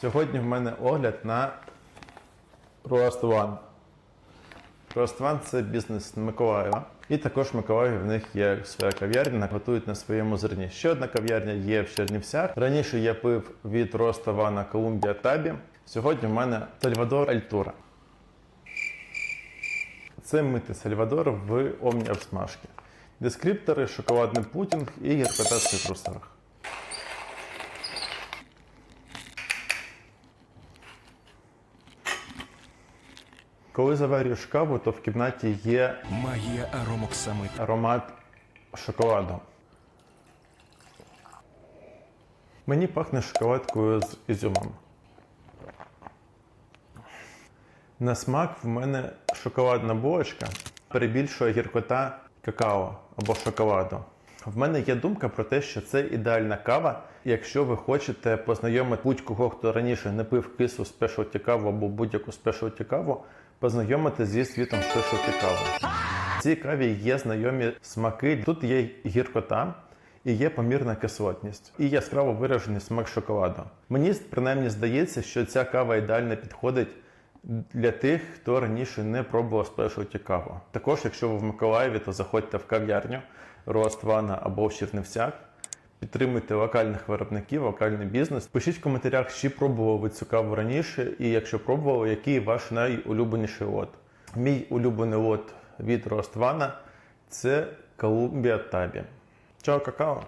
Сьогодні в мене огляд на. Roast One – це бізнес Миколаєва. І також в Миколаєві в них є своя кав'ярня, готують на своєму зерні. Ще одна кав'ярня є в Чернівцях. Раніше я пив від One Колумбія Табі. Сьогодні в мене Сальвадор Альтура. Це мити Сальвадор в Омні обсмажки. Дескриптори, шоколадний пудінг і гіркота в цитрусових. Коли заварюєш каву, то в кімнаті є Магія аромоксамит. аромат шоколаду. Мені пахне шоколадкою з ізюмом. На смак в мене шоколадна булочка перебільшує гіркота какао або шоколаду. В мене є думка про те, що це ідеальна кава, якщо ви хочете познайомити будь-кого, хто раніше не пив кислу спешалті каву або будь-яку спешалті каву, познайомити зі світом спешалті кави. В цій каві є знайомі смаки. Тут є гіркота і є помірна кислотність, і яскраво виражений смак шоколаду. Мені принаймні здається, що ця кава ідеально підходить для тих, хто раніше не пробував спешалті каву. Також, якщо ви в Миколаєві, то заходьте в кав'ярню Рост Вана або в Чернівцях. Підтримуйте локальних виробників, локальний бізнес. Пишіть в коментарях, чи пробували ви цю каву раніше, і якщо пробували, який ваш найулюбленіший лот. Мій улюблений лот від Роствана це Колумбія Табі. Чао, какао!